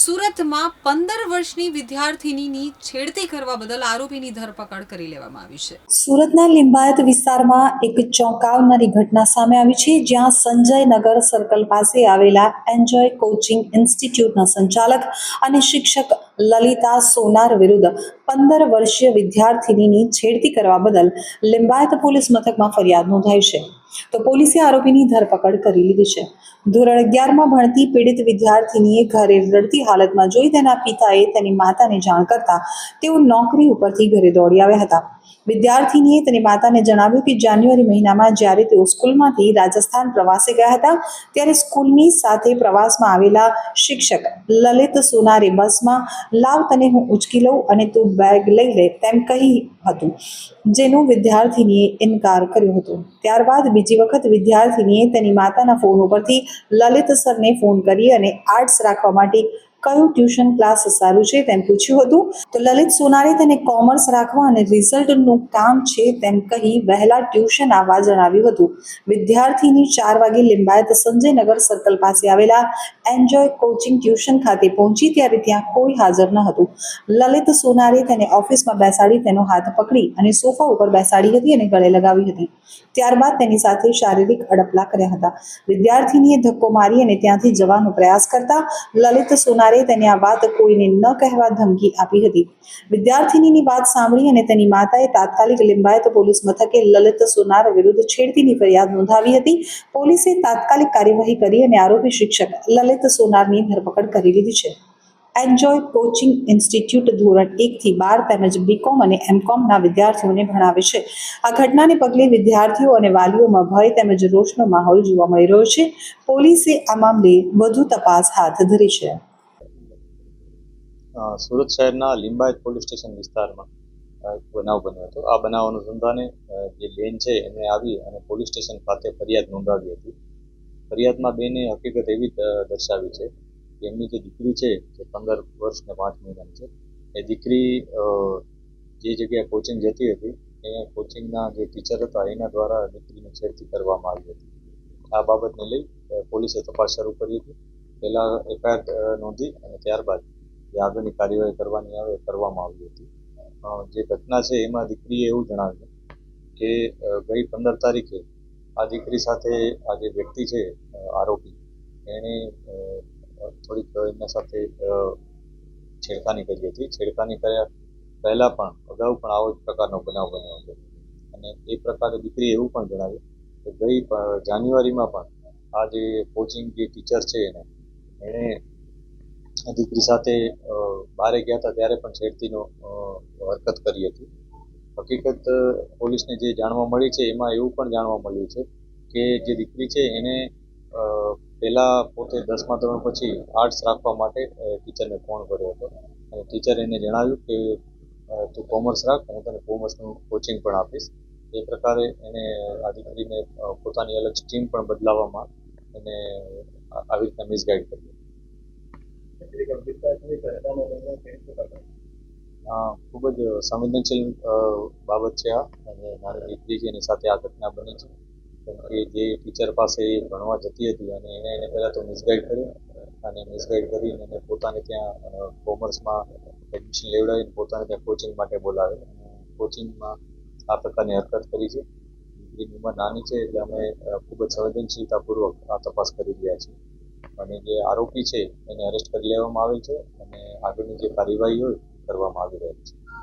સુરતમાં પંદર વર્ષની વિદ્યાર્થિનીની છેડતી કરવા બદલ આરોપીની ધરપકડ કરી લેવામાં આવી છે. સુરતના લિંબાયત વિસ્તારમાં એક ચોંકાવનારી ઘટના સામે આવી છે, જ્યાં સંજય નગર સર્કલ પાસે આવેલા એન્જોય કોચિંગ ઇન્સ્ટિટ્યૂટના સંચાલક અને શિક્ષક લલિતા સોનાર વિરુદ્ધ પંદર વર્ષીય વિદ્યાર્થિનીની છેડતી કરવા બદલ લિંબાયત પોલીસ મથકમાં ફરિયાદ નોંધાઈ છે. તો પોલીસે આરોપીની ધરપકડ કરી લીધી છે. ધોરણ અગિયારમાં ભણતી પીડિત વિદ્યાર્થિનીએ ઘરે રડતી હાલતમાં જોઈ તેના પિતાએ તેની માતાને જાણ કરતા તેઓ નોકરી ઉપરથી ઘરે દોડી આવ્યા હતા. વિદ્યાર્થિનીએ તેની માતાને જણાવ્યું કે જાન્યુઆરી મહિનામાં જ્યારે તેઓ સ્કૂલમાંથી રાજસ્થાન પ્રવાસે ગયા હતા, ત્યારે સ્કૂલની સાથે પ્રવાસમાં આવેલા શિક્ષક લલિત સોનારે બસમાં, લાવ તને હું ઉચકી લઉં અને તું બેગ લઈ લે, તેમ કહી હતું, જેનો વિદ્યાર્થીનીએ ઇનકાર કર્યો હતો. ત્યારબાદ બીજી વખત વિદ્યાર્થીનીએ તેની માતાના ફોન ઉપરથી લલિત સરને ફોન કરી અને આર્ટ્સ રાખવા માટે કયું ટ્યુશન ક્લાસ સારું છે તેમ પૂછ્યું હતું. તો લલિત સોનારે તેને કોમર્સ રાખવા અને રિઝલ્ટનું કામ છે તેમ કહી વહેલા ટ્યુશન આવવા જણાવ્યું હતું. વિદ્યાર્થીની ચાર વાગે લિંબાયત સંજયનગર સર્કલ પાસે આવેલા એન્જોય કોચિંગ ટ્યુશન ખાતે પહોંચી ત્યારે ત્યાં કોઈ હાજર ન હતું. લલિત સોનારે તેને ઓફિસમાં બેસાડી તેનો હાથ પકડી અને સોફા ઉપર બેસાડી હતી અને ગળે લગાવી હતી. ત્યારબાદ તેની સાથે શારીરિક અડપલા કર્યા હતા. વિદ્યાર્થીનીએ ધક્કો મારી અને ત્યાંથી જવાનો પ્રયાસ કરતા લલિત સોનારે તેને આ વાત કોઈને ન કહેવા ધમકી આપી હતી. વિદ્યાર્થીનીની વાત સાંભળી અને તેની માતાએ તાત્કાલિક લિંબાયત પોલીસ મથકે લલિત સોનાર વિરુદ્ધ છેડતીની ફરિયાદ નોંધાવી હતી. પોલીસે તાત્કાલિક કાર્યવાહી કરી અને આરોપી શિક્ષક લલિત સોનારની ધરપકડ કરી લીધી છે. એન્જોય કોચિંગ ઇન્સ્ટિટ્યૂટ ધોરણ એકથી બાર તેમજ બીકોમ અને એમકોમના વિદ્યાર્થીઓને ભણાવે છે. આ ઘટનાને પગલે વિદ્યાર્થીઓ અને વાલીઓમાં ભય તેમજ રોષનો માહોલ જોવા મળી રહ્યો છે. પોલીસે આ મામલે વધુ તપાસ હાથ ધરી છે. સુરત શહેરના લિંબાયત પોલીસ સ્ટેશન વિસ્તારમાં એક બનાવ બન્યો હતો. આ બનાવ અનુસંધાને જે બેન છે એમણે આવી અને પોલીસ સ્ટેશન ખાતે ફરિયાદ નોંધાવી હતી. ફરિયાદમાં બેને હકીકત એવી દર્શાવી છે કે એમની જે દીકરી છે, જે પંદર વર્ષ ને પાંચ મહિનાની છે, એ દીકરી જે જગ્યાએ કોચિંગ જતી હતી, એ કોચિંગના જે ટીચર હતા, એના દ્વારા દીકરીને છેડતી કરવામાં આવી હતી. આ બાબતને લઈ પોલીસે તપાસ શરૂ કરી હતી. પહેલાં એફઆઈઆર નોંધી અને ત્યારબાદ જે આગળની કાર્યવાહી કરવાની આવે કરવામાં આવી હતી. જે ઘટના છે, એમાં દીકરીએ એવું જણાવ્યું કે ગઈ પંદર તારીખે આ દીકરી સાથે આ જે વ્યક્તિ છે આરોપી એણે થોડીક એમના સાથે છેડખાની કરી હતી. છેડખાની કર્યા પહેલાં પણ, અગાઉ પણ આવો જ પ્રકારનો બનાવ બન્યો હતો. અને એ પ્રકારે દીકરીએ એવું પણ જણાવ્યું કે ગઈ જાન્યુઆરીમાં પણ આ જે કોચિંગ જે ટીચર છે એને, એણે દીકરી સાથે બારે ગયા હતા, ત્યારે પણ છેડતીનો હરકત કરી હતી. હકીકત પોલીસને જે જાણવા મળી છે, એમાં એવું પણ જાણવા મળ્યું છે કે જે દીકરી છે, એને પહેલાં પોતે દસમા ધોરણ પછી આર્ટ્સ રાખવા માટે ટીચરને ફોન કર્યો હતો. અને ટીચરે એને જણાવ્યું કે તું કોમર્સ રાખ, હું તને કોમર્સનું કોચિંગ પણ આપીશ. એ પ્રકારે એને આ દીકરીને પોતાની અલગ સ્ટ્રીમ પણ બદલાવવામાં એને આવી રીતના મિસગાઈડ કરી હા ખૂબ જ સંવેદનશીલ બાબત છે આ. અને મારી દીકરી છે, એની સાથે આ ઘટના બની છે. કેમ કે જે ટીચર પાસે ભણવા જતી હતી અને એને એને પહેલાં તો મિસગાઈડ કર્યું અને મિસગાઈડ કરીને એને પોતાને ત્યાં કોમર્સમાં એડમિશન લેવડાવીને પોતાને ત્યાં કોચિંગ માટે બોલાવે કોચિંગમાં આ પ્રકારની હરકત કરી છે. દીકરીની ઉંમર નાની છે એટલે અમે ખૂબ જ સંવેદનશીલતાપૂર્વક આ તપાસ કરી રહ્યા છીએ. અને જે આરોપી છે, એને અરેસ્ટ કરી લેવામાં આવેલ છે. અને આગળની જે કાર્યવાહી હોય કરવામાં આવી રહી છે.